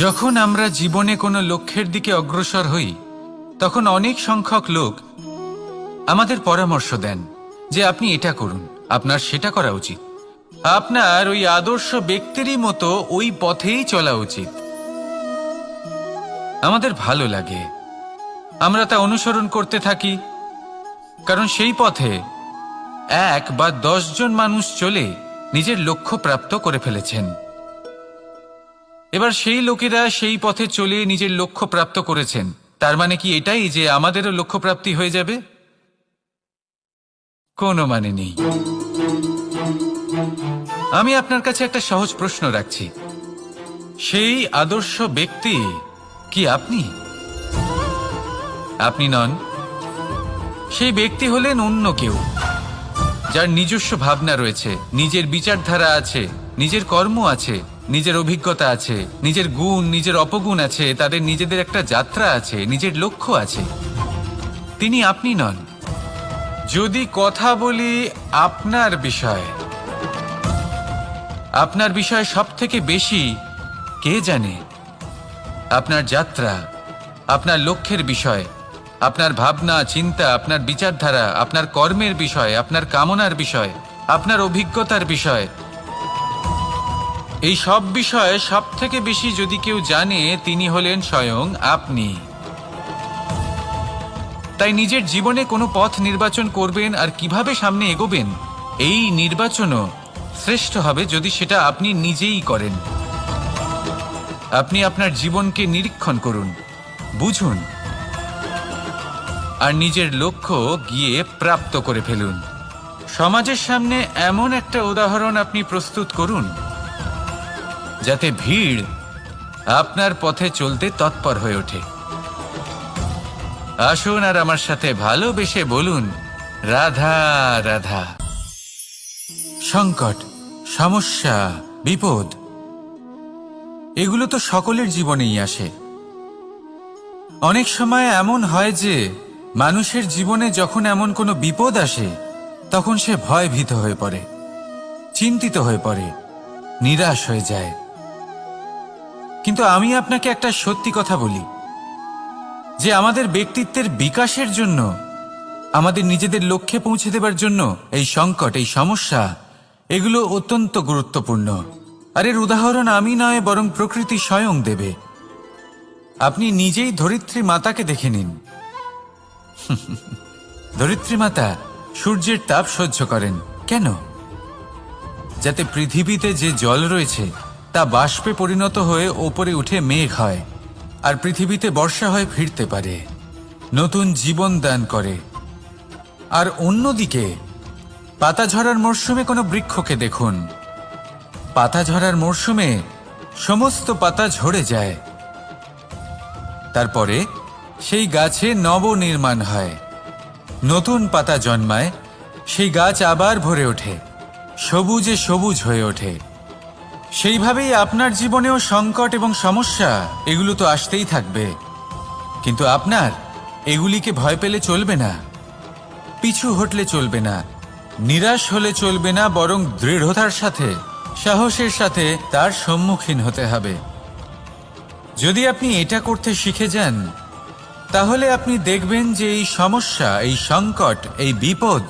যখন আমরা জীবনে কোনো লক্ষ্যের দিকে অগ্রসর হই, তখন অনেক সংখ্যক লোক আমাদের পরামর্শ দেন যে আপনি এটা করুন, আপনার সেটা করা উচিত। আপনার ওই আদর্শ ব্যক্তিরই মতো ওই পথেই চলা উচিত। আমাদের ভালো লাগে। আমরা তা অনুসরণ করতে থাকি, কারণ সেই পথে এক বা জন মানুষ চলে নিজের লক্ষ্য প্রাপ্ত করে ফেলেছেন। এবার সেই লোকেরা সেই পথে চলে নিজের লক্ষ্য প্রাপ্ত করেছেন। তার মানে কি এটাই যে আমাদেরও লক্ষ্য প্রাপ্তি হয়ে যাবে? কোনো মানে নেই। আমি আপনার কাছে একটা সহজ প্রশ্ন রাখছি। সেই আদর্শ ব্যক্তি কি আপনি? আপনি নন। সেই ব্যক্তি হলেন অন্য কেউ। যার নিজস্ব ভাবনা রয়েছে, নিজের বিচারধারা আছে, নিজের কর্ম আছে নিজের অভিজ্ঞতা আছে, নিজের গুণ, নিজের অপগুণ আছে, তাদের নিজেদের একটা যাত্রা আছে, নিজের লক্ষ্য আছে। তিনি আপনি নন। যদি কথা বলি আপনার বিষয়ে আপনার বিষয়ে সব থেকে বেশি কে জানে? আপনার যাত্রা, আপনার লক্ষ্যের বিষয়, আপনার ভাবনা, চিন্তা, আপনার বিচারধারা, আপনার কর্মের বিষয়, আপনার কামনার বিষয়, আপনার অভিজ্ঞতার বিষয় এই সব বিষয়ে সব থেকে বেশি যদি কেউ জানে, তিনি হলেন স্বয়ং আপনি। তাই নিজের জীবনে কোনো পথ নির্বাচন করবেন আর কীভাবে সামনে এগোবেন, এই নির্বাচনও শ্রেষ্ঠ হবে যদি সেটা আপনি নিজেই করেন। আপনি আপনার জীবনকে নিরীক্ষণ করুন, বুঝুন, আর নিজের লক্ষ্য গিয়ে প্রাপ্ত করে ফেলুন। সমাজের সামনে এমন একটা উদাহরণ আপনি প্রস্তুত করুন যাতে ভিড় আপনার পথে চলতে তৎপর হয়ে ওঠে। আসুন আর আমার সাথে ভালোবেসে বলুন, রাধা রাধা। সংকট, সমস্যা, বিপদ, এগুলো তো সকলের জীবনেই আসে। অনেক সময় এমন হয় যে, মানুষের জীবনে যখন এমন কোনো বিপদ আসে, তখন সে ভয়ভীত হয়ে পড়ে, চিন্তিত হয়ে পড়ে, নিরাশ হয়ে যায়। কিন্তু আমি আপনাকে একটা সত্যি কথা বলি। যে আমাদের ব্যক্তিত্বের বিকাশের জন্য, আমাদের নিজেদের লক্ষ্যে পৌঁছে দেবার জন্য এই সংকট, এই সমস্যা, এগুলো অত্যন্ত গুরুত্বপূর্ণ। আর এর উদাহরণ আমি নয়, বরং প্রকৃতি স্বয়ং দেবে। আপনি নিজেই ধরিত্রী মাতাকে দেখে নিন। ধরিত্রী মাতা সূর্যের তাপ সহ্য করেন। কেন? যাতে পৃথিবীতে যে জল রয়েছে তা বাষ্পে পরিণত হয়ে ওপরে উঠে মেঘ হয়, আর পৃথিবীতে বর্ষা হয়ে ফিরতে পারে। নতুন জীবন দান করে। আর অন্যদিকে, পাতা ঝরার মরশুমে কোনো বৃক্ষকে দেখুন। পাতা ঝরার মরশুমে সমস্ত পাতা ঝরে যায়। তারপরে সেই গাছে নবনির্মাণ হয়। নতুন পাতা জন্মায়, সেই গাছ আবার ভরে ওঠে, সবুজে সবুজ হয়ে ওঠে। সেইভাবেই আপনার জীবনেও সংকট এবং সমস্যা, এগুলো তো আসতেই থাকবে। কিন্তু আপনার, এগুলিকে ভয় পেলে চলবে না। পিছু হটলে চলবে না। নিরাশ হলে চলবে না, বরং দৃঢ়তার সাথে, সাহসের সাথে তার সম্মুখীন হতে হবে। যদি আপনি এটা করতে শিখে যান, তাহলে আপনি দেখবেন যে এই সমস্যা, এই সংকট, এই বিপদ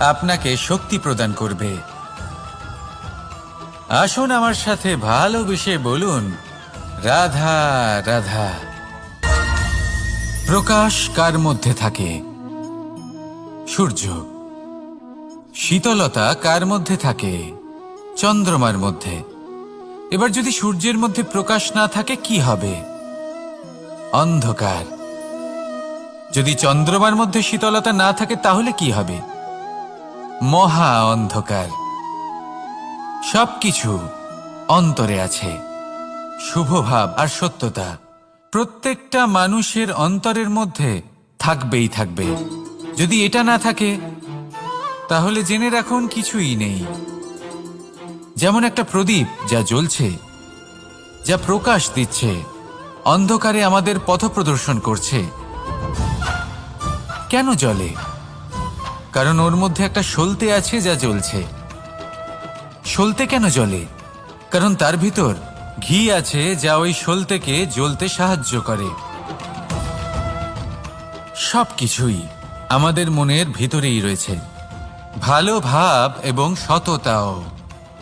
আপনাকে শক্তি প্রদান করবে। আসুন আমার সাথে ভালোবেসে বলুন, রাধা রাধা। প্রকাশ কার মধ্যে থাকে? সূর্য। শীতলতা কার মধ্যে থাকে? চন্দ্রমার মধ্যে। এবার যদি সূর্যের মধ্যে প্রকাশ না থাকে, কি হবে? অন্ধকার। যদি চন্দ্রমার মধ্যে শীতলতা না থাকে, তাহলে কি হবে? মহা অন্ধকার। সবকিছু অন্তরে আছে। শুভভাব আর সত্যতা প্রত্যেকটা মানুষের অন্তরের মধ্যে থাকবেই থাকবে। যদি এটা না থাকে, তাহলে জেনে রাখুন কিছুই নেই। যেমন একটা প্রদীপ যা জ্বলছে, যা প্রকাশ দিচ্ছে, অন্ধকারে আমাদের পথ প্রদর্শন করছে। কেন জলে কারণ ওর মধ্যে একটা সলতে আছে যা জ্বলছে। সলতে কেন জ্বলে? কারণ তার ভিতর ঘি আছে যা ওই সলতেকে জ্বলতে সাহায্য করে। সবকিছুই আমাদের মনের ভিতরেই রয়েছে। ভালো ভাব এবং সততাও।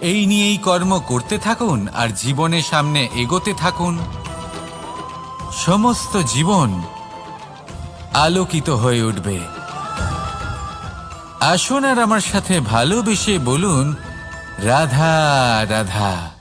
এই নিয়েই কর্ম করতে থাকুন আর জীবনের সামনে এগোতে থাকুন। সমস্ত জীবন আলোকিত হয়ে উঠবে। আসুন আর আমার সাথে ভালোবেসে বলুন রাধা রাধা।